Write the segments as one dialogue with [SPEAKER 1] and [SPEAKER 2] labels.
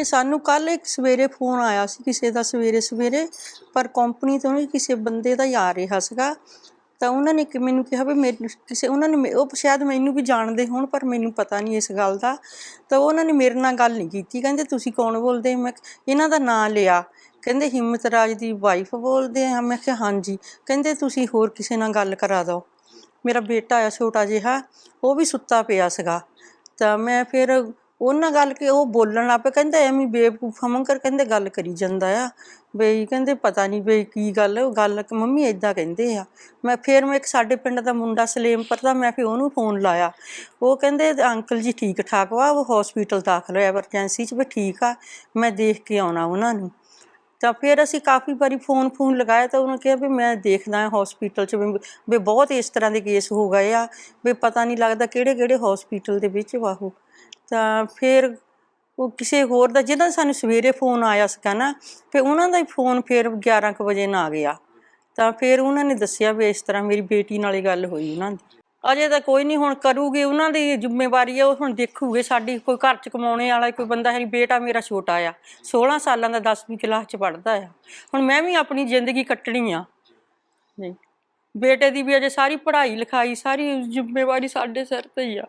[SPEAKER 1] ਇਹ ਸਾਨੂੰ ਕੱਲ ਇੱਕ ਸਵੇਰੇ ਫੋਨ ਆਇਆ ਸੀ ਕਿਸੇ ਦਾ ਸਵੇਰੇ ਸਵੇਰੇ, ਪਰ ਕੰਪਨੀ ਤੋਂ ਨਹੀਂ ਕਿਸੇ ਬੰਦੇ ਦਾ ਹੀ ਆ ਰਿਹਾ ਸੀਗਾ। ਤਾਂ ਉਹਨਾਂ ਨੇ ਮੈਨੂੰ ਕਿਹਾ ਵੀ ਮੇਰੇ, ਕਿਸੇ ਉਹਨਾਂ ਨੇ ਉਹ ਸ਼ਾਇਦ ਮੈਨੂੰ ਵੀ ਜਾਣਦੇ ਹੋਣ, ਪਰ ਮੈਨੂੰ ਪਤਾ ਨਹੀਂ ਇਸ ਗੱਲ ਦਾ। ਤਾਂ ਉਹਨਾਂ ਨੇ ਮੇਰੇ ਨਾਲ ਗੱਲ ਨਹੀਂ ਕੀਤੀ। ਕਹਿੰਦੇ, ਤੁਸੀਂ ਕੌਣ ਬੋਲਦੇ? ਮੈਂ ਇਹਨਾਂ ਦਾ ਨਾਂ ਲਿਆ। ਕਹਿੰਦੇ, ਹਿੰਮਤ ਰਾਜ ਦੀ ਵਾਈਫ ਬੋਲਦੇ ਆ। ਮੈਂ ਕਿਹਾ, ਹਾਂਜੀ। ਕਹਿੰਦੇ, ਤੁਸੀਂ ਹੋਰ ਕਿਸੇ ਨਾਲ ਗੱਲ ਕਰਾ ਦਿਓ। ਮੇਰਾ ਬੇਟਾ ਆ ਛੋਟਾ ਜਿਹਾ, ਉਹ ਵੀ ਸੁੱਤਾ ਪਿਆ ਸੀਗਾ। ਤਾਂ ਮੈਂ ਫਿਰ ਉਹਨਾਂ ਗੱਲ ਕਿ ਉਹ ਬੋਲਣ ਲੱਗ ਪਏ, ਕਹਿੰਦੇ ਐਵੇਂ ਬੇਵਕੂਫ ਮੰਗਰ ਕਹਿੰਦੇ ਗੱਲ ਕਰੀ ਜਾਂਦਾ ਆ। ਬਈ ਕਹਿੰਦੇ ਪਤਾ ਨਹੀਂ ਬਈ ਕੀ ਗੱਲ ਉਹ ਗੱਲ ਕਿ ਮੰਮੀ ਇਦਾਂ ਕਹਿੰਦੇ ਆ। ਮੈਂ ਫਿਰ ਮੈਂ ਇੱਕ ਸਾਡੇ ਪਿੰਡ ਦਾ ਮੁੰਡਾ ਸਲੇਮਪੁਰ ਦਾ ਮੈਂ ਫਿਰ ਉਹਨੂੰ ਫੋਨ ਲਾਇਆ। ਉਹ ਕਹਿੰਦੇ ਅੰਕਲ ਜੀ ਠੀਕ ਠਾਕ ਵਾ, ਉਹ ਹਸਪੀਟਲ ਦਾਖਲ ਹੋਇਆ ਐਮਰਜੈਂਸੀ 'ਚ ਵੀ ਠੀਕ ਆ, ਮੈਂ ਦੇਖ ਕੇ ਆਉਣਾ ਉਹਨਾਂ ਨੂੰ। ਤਾਂ ਫਿਰ ਅਸੀਂ ਕਾਫੀ ਵਾਰੀ ਫੋਨ ਫੋਨ ਲਗਾਇਆ ਤਾਂ ਉਹਨੇ ਕਿਹਾ ਵੀ ਮੈਂ ਦੇਖਦਾ ਹਾਂ ਹਸਪੀਟਲ 'ਚ ਵੀ ਬਹੁਤ ਇਸ ਤਰ੍ਹਾਂ ਦੇ ਕੇਸ ਹੋ ਗਏ ਆ, ਵੀ ਪਤਾ ਨਹੀਂ ਲੱਗਦਾ ਕਿਹੜੇ ਕਿਹੜੇ ਹਸਪੀਟਲ ਦੇ ਵਿੱਚ ਵਾ ਉਹ। ਤਾਂ ਫਿਰ ਉਹ ਕਿਸੇ ਹੋਰ ਦਾ ਜਿਹਦਾ ਸਾਨੂੰ ਸਵੇਰੇ ਫੋਨ ਆਇਆ ਸੀਗਾ ਨਾ, ਫਿਰ ਉਹਨਾਂ ਦਾ ਹੀ ਫੋਨ ਫਿਰ 11 ਕੁ ਵਜੇ ਨਾ ਆ ਗਿਆ। ਤਾਂ ਫਿਰ ਉਹਨਾਂ ਨੇ ਦੱਸਿਆ ਵੀ ਇਸ ਤਰ੍ਹਾਂ ਮੇਰੀ ਬੇਟੀ ਨਾਲ ਹੀ ਗੱਲ ਹੋਈ ਉਹਨਾਂ ਦੀ। ਅਜੇ ਤਾਂ ਕੋਈ ਨਹੀਂ ਹੁਣ ਕਰੂਗੇ, ਉਹਨਾਂ ਦੀ ਜ਼ਿੰਮੇਵਾਰੀ ਆ, ਉਹ ਹੁਣ ਦੇਖੂਗੇ ਸਾਡੀ ਕੋਈ ਘਰ ਚ ਕਮਾਉਣੇ ਵਾਲਾ, ਕੋਈ ਬੰਦਾ ਹੈ ਨਹੀਂ ਬੇਟਾ ਮੇਰਾ ਛੋਟਾ ਆ 16 ਸਾਲਾਂ ਦਾ 10ਵੀਂ ਕਲਾਸ ਚ ਪੜਦਾ ਆ। ਹੁਣ ਮੈਂ ਵੀ ਆਪਣੀ ਜ਼ਿੰਦਗੀ ਕੱਟਣੀ ਆ। ਨਹੀਂ, ਬੇਟੇ ਦੀ ਵੀ ਅਜੇ ਸਾਰੀ ਪੜ੍ਹਾਈ ਲਿਖਾਈ ਸਾਰੀ ਜ਼ਿੰਮੇਵਾਰੀ ਸਾਡੇ ਸਿਰ ਤੇ ਹੀ ਆ।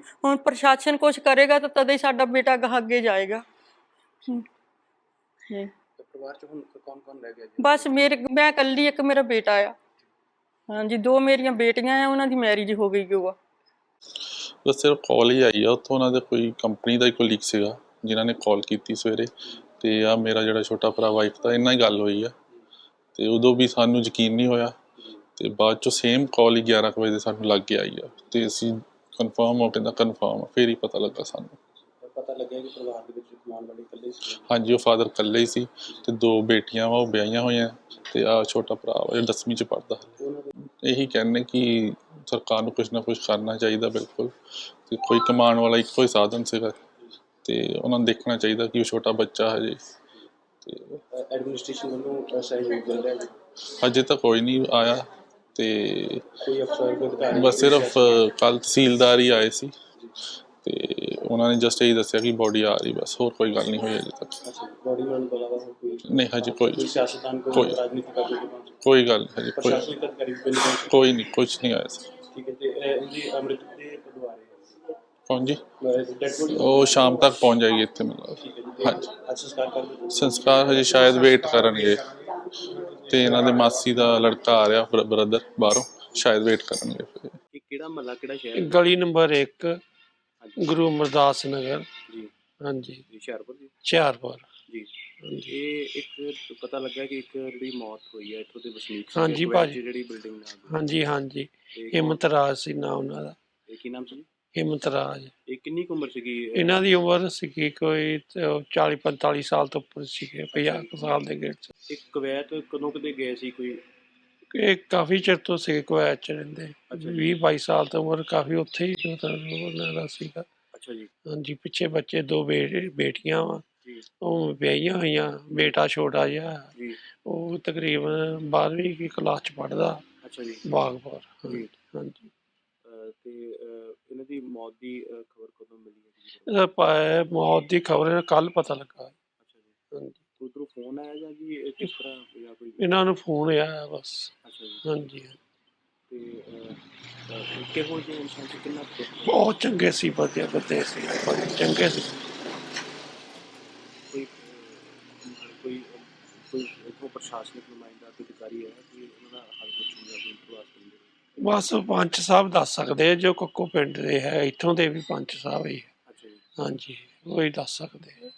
[SPEAKER 1] ਹੁਣ ਪ੍ਰਸ਼ਾਸਨ ਕੁਝ ਕਰੇਗਾ ਤਾਂ ਤਦੇ ਹੀ ਸਾਡਾ ਬੇਟਾ ਅੱਗੇ ਜਾਏਗਾ। ਹਮ। ਨਹੀਂ
[SPEAKER 2] ਤੇ ਪਰਿਵਾਰ ਚ ਹੁਣ ਕੌਣ ਕੌਣ ਰਹਿ ਗਿਆ ਜੀ?
[SPEAKER 1] ਬਸ ਮੇਰੇ ਮੈਂ ਇਕੱਲੀ ਇੱਕ ਮੇਰਾ ਬੇਟਾ ਆ। ਹਾਂਜੀ ਦੋ ਮੇਰੀਆਂ ਬੇਟੀਆਂ ਆ ਉਹਨਾਂ ਦੀ ਮੈਰਿਜ ਹੋ ਗਈ ਉਹ ਆ?
[SPEAKER 3] ਬਸ ਸਿਰਫ ਕਾਲ ਹੀ ਆਈ ਆ ਉੱਥੋਂ ਉਹਨਾਂ ਦੇ ਕੋਈ ਕੰਪਨੀ ਦਾ ਹੀ ਕੋਈ ਲੀਕ ਸੀਗਾ ਜਿਨ੍ਹਾਂ ਨੇ ਕਾਲ ਕੀਤੀ ਸਵੇਰੇ। ਤੇ ਆ ਮੇਰਾ ਜਿਹੜਾ ਛੋਟਾ ਭਰਾ ਵਾਈਫ ਦਾ ਇੰਨਾ ਹੀ ਗੱਲ ਹੋਈ ਆ। ਤੇ ਉਦੋਂ ਵੀ ਸਾਨੂੰ ਯਕੀਨ ਨਹੀਂ ਹੋਇਆ। ਤੇ ਬਾਅਦ ਚੋਂ ਸੇਮ ਕਾਲ ਹੀ 11 ਕੁ ਵਜੇ ਸਾਨੂੰ ਲੱਗ ਕੇ ਆਈ ਆ। ਤੇ ਅਸੀਂ ਕਨਫਰਮ ਹੋ ਕੇ ਦਾ ਕਨਫਰਮ ਫੇਰ ਹੀ ਪਤਾ ਲੱਗਾ ਸਾਨੂੰ।
[SPEAKER 2] ਪਤਾ ਲੱਗਿਆ ਕਿ ਪਰਿਵਾਰ ਦੇ ਵਿੱਚ ਕਮਾਉਣ ਵਾਲੇ ਇਕੱਲੇ ਸੀ।
[SPEAKER 3] ਹਾਂਜੀ ਉਹ ਫਾਦਰ ਇਕੱਲੇ ਹੀ ਸੀ ਤੇ ਦੋ ਬੇਟੀਆਂ ਵਾ ਉਹ ਵਿਆਹੀਆਂ ਹੋਈਆਂ ਤੇ ਆ ਛੋਟਾ ਭਰਾ ਵਾ ਜਿਹੜਾ 10ਵੀਂ ਚ ਪੜਦਾ ਇਹੀ ਕਹਿੰਦੇ ਕਿ ਸਰਕਾਰ ਨੂੰ ਕੁਝ ਨਾ ਕੁਝ ਕਰਨਾ ਚਾਹੀਦਾ ਬਿਲਕੁਲ ਤੇ ਕੋਈ ਕਮਾਉਣ ਵਾਲਾ ਇੱਕੋ ਹੀ ਸਾਧਨ ਸੀਗਾ ਤੇ ਉਹਨਾਂ ਨੂੰ ਦੇਖਣਾ ਚਾਹੀਦਾ ਕਿ ਉਹ ਛੋਟਾ ਬੱਚਾ ਹਜੇ ਤੇ
[SPEAKER 2] ਐਡਮਿਨਿਸਟ੍ਰੇਸ਼ਨ ਵੱਲੋਂ ਸਹਿਯੋਗ ਮਿਲ ਰਿਹਾ ਜੀ।
[SPEAKER 3] ਹਜੇ ਤਾਂ ਕੋਈ ਨਹੀਂ ਆਇਆ। ਤੇ
[SPEAKER 2] ਕੋਈ ਅਫਸਰ ਕੋਈ ਅਧਿਕਾਰੀ
[SPEAKER 3] ਬਸ ਸਿਰਫ ਕੱਲ ਤਹਿਸੀਲਦਾਰ ਹੀ ਆਏ ਸੀ ਤੇ ਉਹਨਾਂ ਨੇ ਜਸਟ ਇਹੀ ਦੱਸਿਆ ਕਿ ਬੋਡੀ ਆ ਰਹੀ ਬਸ ਹੋਰ ਕੋਈ ਗੱਲ ਨਹੀਂ ਹੋਈ ਅਜੇ ਤੱਕ।
[SPEAKER 2] ਬੋਡੀ ਨਾਲ ਕੋਈ
[SPEAKER 3] ਨਹੀਂ ਹਜੇ ਕੋਈ
[SPEAKER 2] ਕੋਈ ਸਿਆਸਤਦਾਨ ਕੋਈ
[SPEAKER 3] ਕੋਈ-
[SPEAKER 2] ਰਾਜਨੀਤਿਕ ਆਗੂ ਕੋਈ ਪਹੁੰਚੇ?
[SPEAKER 3] ਕੋਈ ਗੱਲ ਨਹੀਂ ਹਜੇ ਕੋਈ
[SPEAKER 2] ਪ੍ਰਸ਼ਾਸਨਿਕ ਅਧਿਕਾਰੀ ਕੋਈ ਨਹੀਂ ਪਹੁੰਚੇ?
[SPEAKER 3] ਕੋਈ ਨਹੀਂ ਕੁਝ ਨਹੀਂ ਆਇਆ ਸੀ।
[SPEAKER 2] ਠੀਕ ਹੈ ਤੇ ਇਹ ਉਹਦੀ ਅੰਮ੍ਰਿਤ ਦੇ ਪਦਵਾਰੇ
[SPEAKER 3] ਕੌਣ ਜੀ?
[SPEAKER 2] ਡੈਡ ਬੋਡੀ
[SPEAKER 3] ਉਹ ਸ਼ਾਮ ਤੱਕ ਪਹੁੰਚ ਜਾਏਗੀ ਇੱਥੇ
[SPEAKER 2] ਠੀਕ ਹੈ। ਜੀ
[SPEAKER 3] ਹਾਂਜੀ।
[SPEAKER 2] ਅੱਜ ਸੰਸਕਾਰ ਕਰ ਦਿੱਤਾ।
[SPEAKER 3] ਸੰਸਕਾਰ ਹਜੇ ਸ਼ਾਇਦ ਵੇਟ ਕਰਨਗੇ। ਤੇ ਇਹਨਾਂ ਦੇ ਮਾਸੀ ਦਾ ਲੜਕਾ ਆ ਰਿਹਾ ਬ੍ਰਦਰ ਬਾਹਰੋਂ ਸ਼ਾਇਦ ਵੇਟ ਕਰਨਗੇ ਫਿਰ।
[SPEAKER 2] ਇਹ ਕਿਹੜਾ ਮਹੱਲਾ ਕਿਹੜਾ ਸ਼ਹਿਰ?
[SPEAKER 4] ਗਲੀ ਨੰਬਰ 1 ਗੁਰੂ ਅਮਰਦਾਸ ਨਗਰ।
[SPEAKER 2] ਜੀ।
[SPEAKER 4] ਹਾਂਜੀ।
[SPEAKER 2] ਜੀ, ਹੁਸ਼ਿਆਰਪੁਰ ਜੀ?
[SPEAKER 4] ਹੁਸ਼ਿਆਰਪੁਰ।
[SPEAKER 2] ਜੀ।
[SPEAKER 4] ਹਾਂਜੀ।
[SPEAKER 2] ਇਹ ਇੱਕ ਪਤਾ ਲੱਗਾ ਕਿ ਇੱਕ ਜਿਹੜੀ ਮੌਤ ਹੋਈ ਹੈ ਇੱਥੋਂ ਦੇ ਵਸਨੀਕ ਸੀਗੇ,
[SPEAKER 4] ਹਾਂਜੀ ਭਾਜੀ।
[SPEAKER 2] ਜਿਹੜੀ ਬਿਲਡਿੰਗ ਨਾਲ।
[SPEAKER 4] ਹਾਂਜੀ ਹਾਂਜੀ। ਹਿੰਮਤ ਰਾਜ ਸੀ ਨਾ ਉਹਨਾਂ ਦਾ।
[SPEAKER 2] ਇਹ ਕੀ ਨਾਮ ਸੀ ਜੀ?
[SPEAKER 4] ਹਿੰਮਤ ਰਾਜ
[SPEAKER 2] ਇਹ ਕਿੰਨੀ ਕੁ ਉਮਰ ਸੀਗੀ?
[SPEAKER 4] ਇਹਨਾਂ ਦੀ ਉਮਰ ਸੀਗੀ ਕੋਈ 40 45 ਸਾਲ ਤੋਂ ਉੱਪਰ ਸੀਗੇ 50 ਕੁ ਸਾਲ ਦੇ ਗੇੜ ਚ।
[SPEAKER 2] ਇਹ ਕੁਵੈਤ ਕਦੋਂ ਕਦੇ ਗਏ ਸੀ ਕੋਈ?
[SPEAKER 4] ਇਹ ਕਾਫੀ ਚਿਰ ਤੋਂ ਸੀ ਕੁਵੈਤ ਚ ਰਹਿੰਦੇ।
[SPEAKER 2] ਅੱਛਾ ਜੀ।
[SPEAKER 4] 20 22 ਸਾਲ ਤੋਂ ਉਮਰ ਕਾਫੀ ਉੱਥੇ ਹੀ ਮਤਲਬ ਉਹਨਾਂ ਦਾ ਸੀਗਾ।
[SPEAKER 2] ਅੱਛਾ ਜੀ।
[SPEAKER 4] ਹਾਂਜੀ ਪਿੱਛੇ ਬੱਚੇ ਦੋ ਬੇਟੀਆਂ ਵਾ। ਉਹ ਵਿਆਹੀਆਂ ਹੋਈਆਂ ਬੇਟਾ ਛੋਟਾ ਜਿਹਾ।
[SPEAKER 2] ਜੀ।
[SPEAKER 4] ਉਹ ਤਕਰੀਬਨ 12ਵੀਂ ਦੀ ਕਲਾਸ ਚ ਪੜਦਾ
[SPEAKER 2] ਅੱਛਾ ਜੀ।
[SPEAKER 4] ਬਾਗਪੁਰ ਹਾਂਜੀ
[SPEAKER 2] ਤੇ ਇਹਨਾਂ ਦੀ ਮੌਤ ਦੀ ਖਬਰ ਕਦੋਂ ਮਿਲੀ ਹੈ ਜੀ?
[SPEAKER 4] ਇਹਦਾ ਪਾ- ਮੌਤ ਦੀ ਖਬਰ ਕੱਲ ਪਤਾ ਲੱਗਾ।
[SPEAKER 2] ਅੱਛਾ ਜੀ।
[SPEAKER 4] ਹਾਂਜੀ।
[SPEAKER 2] ਉਧਰੋਂ ਫੋਨ ਆਇਆ ਜਾਂ ਜੀ ਇਹ ਕਿਸ ਤਰ੍ਹਾਂ ਜਾਂ ਕੋਈ
[SPEAKER 4] ਇਹਨਾਂ ਨੂੰ ਫੋਨ ਆਇਆ ਬਸ।
[SPEAKER 2] ਅੱਛਾ ਜੀ।
[SPEAKER 4] ਹਾਂਜੀ।
[SPEAKER 2] ਤੇ ਅਹ, ਅਹ, ਕਿਹੋ ਜਿਹੇ ਇਨਸਾਨ ਸੀ ਕਿੰਨਾ ਕੁ-
[SPEAKER 4] ਬਹੁਤ ਚੰਗੇ ਸੀ ਵਧੀਆ ਬੰਦੇ ਸੀ ਬਹੁਤ ਚੰਗੇ ਸੀ।
[SPEAKER 2] ਕੋਈ ਅਹ, ਕੋਈ ਕੋਈ ਇਥੋਂ ਪ੍ਰਸ਼ਾਸਨਿਕ ਨੁਮਾਇੰਦਾ ਕੋਈ ਅਧਿਕਾਰੀ ਹੈ ਕਿ ਉਹਨਾਂ ਦਾ ਹੱਲ ਪੁੱਛਣ ਦਾ ਕੋਈ ਪ੍ਰਵਾਸ ਕਰੀਏ
[SPEAKER 4] ਬਸ ਪੰਚ ਸਾਹਿਬ ਦੱਸ ਸਕਦੇ ਆ, ਜੋ ਕੱਕੋ ਪਿੰਡ ਦੇ ਹੈ ਇੱਥੋਂ ਦੇ ਵੀ ਪੰਚ ਸਾਹਿਬ ਹੀ ਹੈ।
[SPEAKER 2] ਅੱਛਾ ਜੀ।
[SPEAKER 4] ਹਾਂਜੀ ਉਹ ਹੀ ਦੱਸ ਸਕਦੇ ਆ।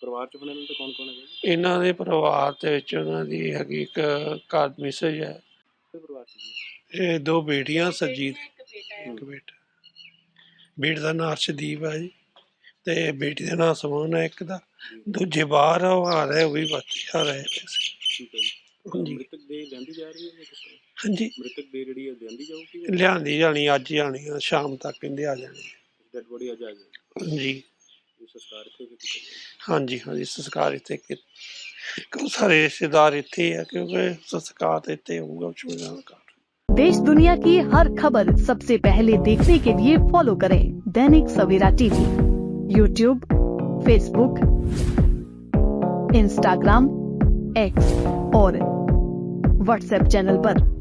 [SPEAKER 2] ਪਰਿਵਾਰ ਚ ਬਣਨ ਤੇ ਕੌਣ ਕੌਣ ਹੈ ਜੀ
[SPEAKER 4] ਇਹਨਾਂ ਦੇ ਪਰਿਵਾਰ ਦੇ ਵਿੱਚ ਉਹਨਾਂ ਦੀ ਹੈਗੀ ਇੱਕ ਘਰ ਮਿਸਜ ਹੈ।
[SPEAKER 2] ਕੋਈ ਪਰਿਵਾਰ ਚ ਜੀ?
[SPEAKER 4] ਇਹ ਦੋ ਬੇਟੀਆਂ ਸਰਜੀਤ। ਇੱਕ ਬੇਟਾ ਬੇਟੇ। ਦਾ ਨਾਂ ਅਰਸ਼ਦੀਪ ਹੈ ਜੀ ਤੇ ਬੇਟੀ ਦਾ ਨਾਂ ਸਮੋਨ ਹੈ ਇੱਕ ਦਾ। ਦੂਜੇ ਬਾਹਰ ਆ, ਉਹ ਆ ਰਹੇ ਉਹ ਵੀ ਬੱਚੇ ਆ ਰਹੇ ਨੇ।
[SPEAKER 2] ਠੀਕ ਹੈ ਜੀ।
[SPEAKER 4] ਹਾਂਜੀ
[SPEAKER 2] ਮ੍ਰਿਤਕ ਦੇ ਲਿਆਂਦੀ ਜਾ ਰਹੀ ਹੈ ਜਾਂ ਕਿਸ ਤਰ੍ਹਾਂ
[SPEAKER 4] ਹਾਂਜੀ
[SPEAKER 2] ਮ੍ਰਿਤਕ ਦੇ ਜਿਹੜੀ ਹੈ ਲਿਆਂਦੀ ਜਾਊਗੀ
[SPEAKER 4] ਲਿਆਂਦੀ ਜਾਣੀ ਅੱਜ ਹੀ ਆਣੀ ਆ ਸ਼ਾਮ ਤੱਕ ਕਹਿੰਦੇ ਆ ਜਾਣੀ
[SPEAKER 2] ਡੈਡ ਬੋਡੀ ਅੱਜ ਆ ਜਾਏ
[SPEAKER 4] ਹਾਂਜੀ
[SPEAKER 2] ਇਹ ਸੰਸਕਾਰ ਇੱਥੇ ਵੀ ਕੀਤਾ ਜਾਏ
[SPEAKER 4] ਹਾਂਜੀ ਹਾਂਜੀ ਸੰਸਕਾਰ ਇੱਥੇ ਕਿ ਕਿਉਂ ਸਾਰੇ ਰਿਸ਼ਤੇਦਾਰ ਇੱਥੇ ਆ ਕਿਉਂਕਿ ਸੰਸਕਾਰ ਤਾਂ ਇੱਥੇ ਹੋਊਗਾ ਚੁਣਾਵ ਕਰ
[SPEAKER 5] देश दुनिया की हर खबर सबसे पहले देखने के लिए फॉलो करें Dainik Savera TV YouTube Facebook Instagram X और व्हाट्सएप चैनल पर।